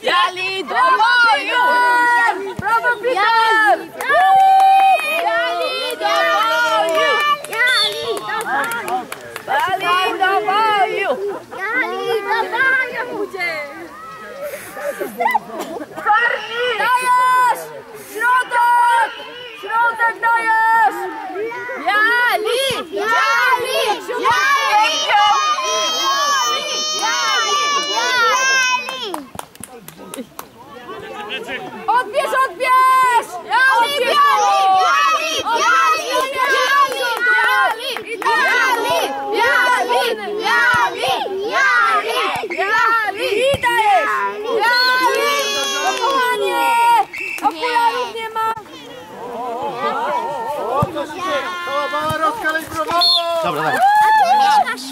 Via! Dobra. A tu masz.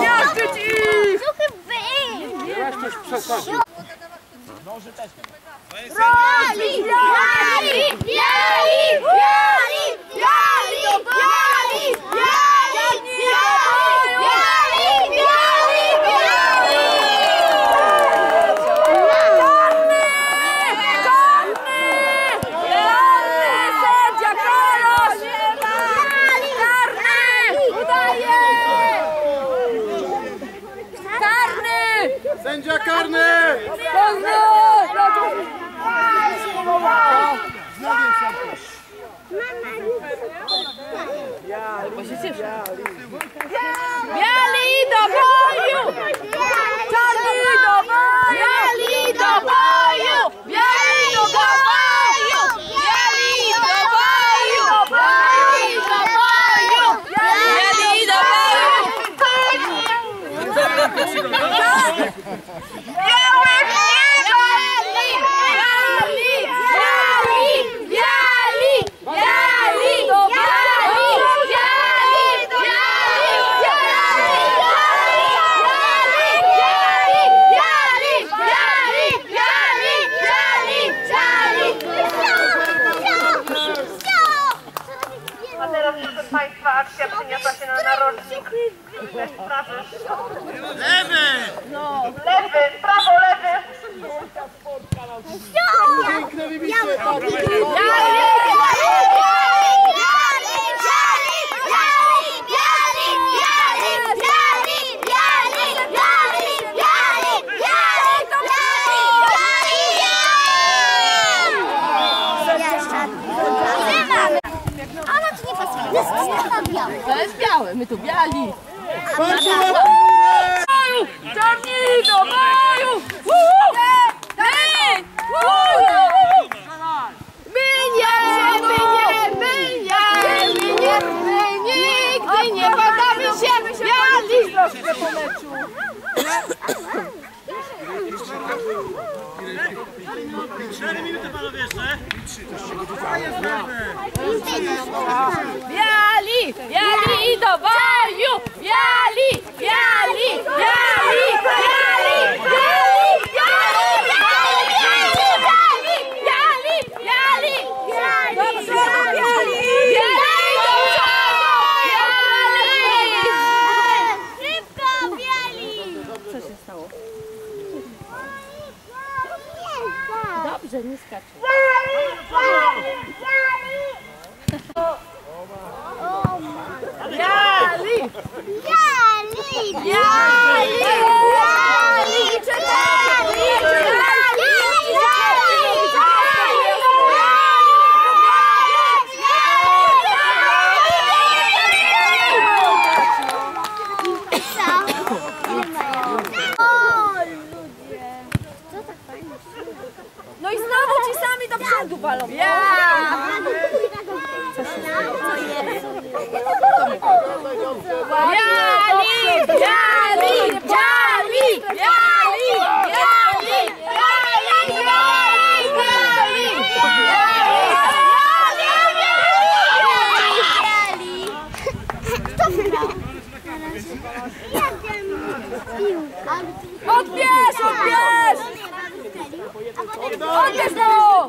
Miażdżyć ich! Weź coś przesadził. Noży też. Roli! Biali! Biali! Biali! Biali do do do do do do! stai facendo una rossa. Leve! No! Leve, bravo Leve! Piękne wybicje! Dawid! ale jest biały, my tu biali. Baju! Czarnino, baju! Cztery minuty panowie jeszcze. Trzy, to się Biali! Biali do boju! Biali! Biali! Biali! Biali! Biali! Do przodu, Biali! Biali! Do przodu! Biali! Szybko, biali! Co się stało? Dobrze, nie skacz. Odbierz, odbierz! Odbierz to!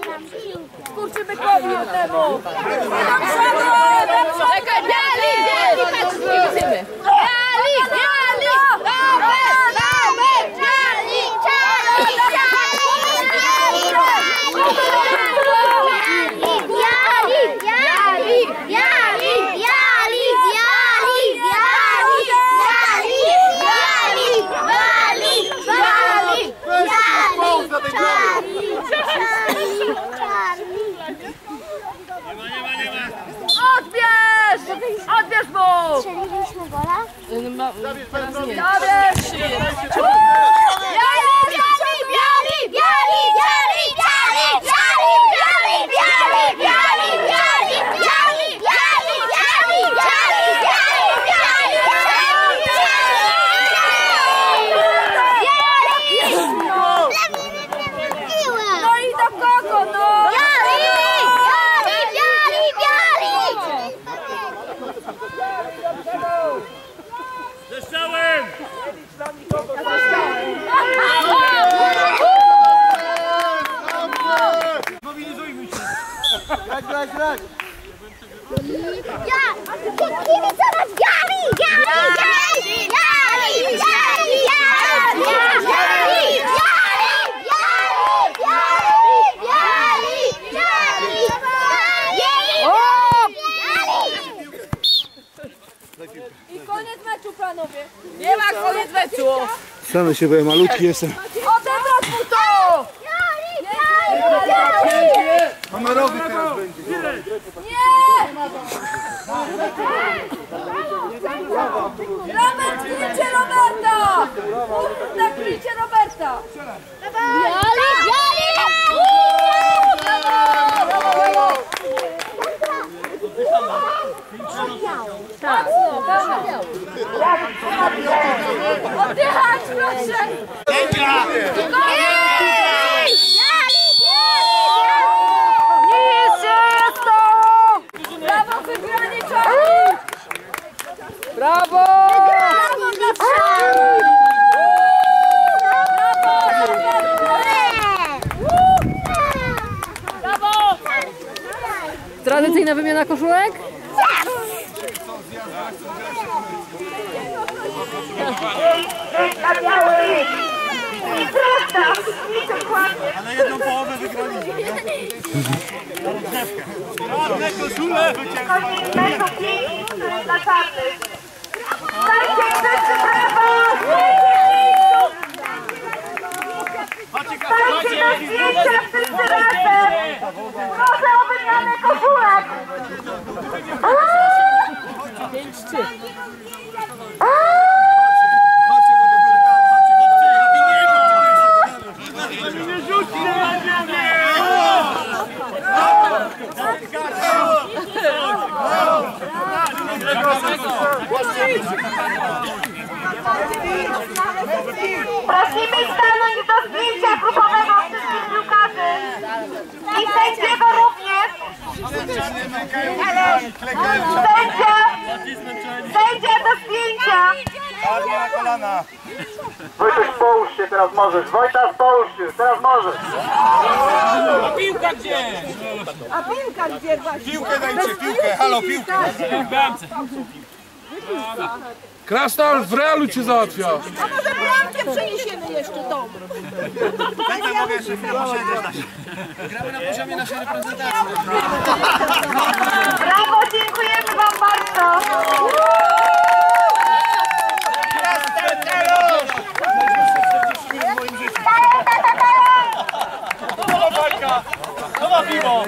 No! Skurczybykowi temu! Czekaj, biali! Biali! Patrz, nie widzimy! Odbierz! Odbierz mu! Strzeliliśmy gola? Odbierz! Biali! Biali! Biali! Biali! Biali! Grać, grać, grać! Ja! Kibice nas Gali! Gali! Gali! Gali! Gali! Gali! Gali! I koniec meczu, panowie. Nie ma koniec meczu. Stanę się, bo ja malutki jestem. Odebrać mu to! Honorowy. Nie! Robert, krycie Roberta! Kurde, krycie Roberta! Joli! Oddychać, proszę! Sędzia! na koszulek? Na! Ale jedną połowę wygraliśmy, nie? Ładne koszule! Kochani, mego piękny na czarny! Dajcie, dajcie! Ustalcie na zdjęcia wszyscy razem! Proszę o wymianę kopułek! Pięć, trzy. Brawo! Brawo! Brawo! Prosimy stanąć do zdjęcia grupowego wszystkich piłkarzy. I sędziego również. Sędzia! Sędzia do zdjęcia! Ładnie na kolana. Wojtuś, połóż się, teraz możesz. Wojtas, połóż się, teraz możesz. Piłka gdzie? Piłkę dajcie, piłkę. Halo, piłkę. Krasnal w realu cię załatwia. A może bramkę przeniesiemy jeszcze dom? Tak, ja mówię, że chwilę posiedzisz. Gramy na poziomie naszej reprezentacji. Brawo, dziękujemy wam bardzo. Nowa piwo!